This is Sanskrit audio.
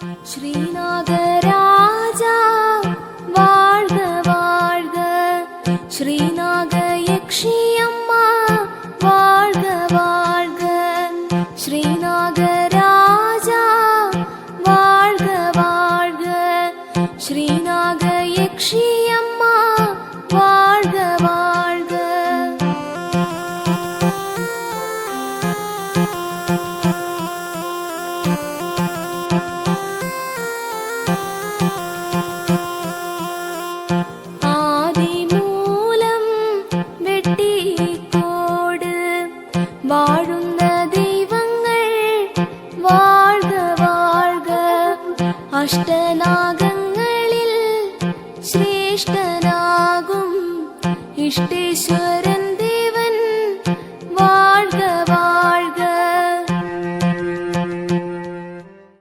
श्रीनागराजाग श्रीनाग यक्षि अम्मा वारवार्ग श्रीनागराजाग श्रीनाग यक्षियम् വെട്ടിക്കോട് അഷ്ടനാഗങ്ങളിൽ ശ്രേഷ്ഠനാകും. ഇഷ്ടേശ്വര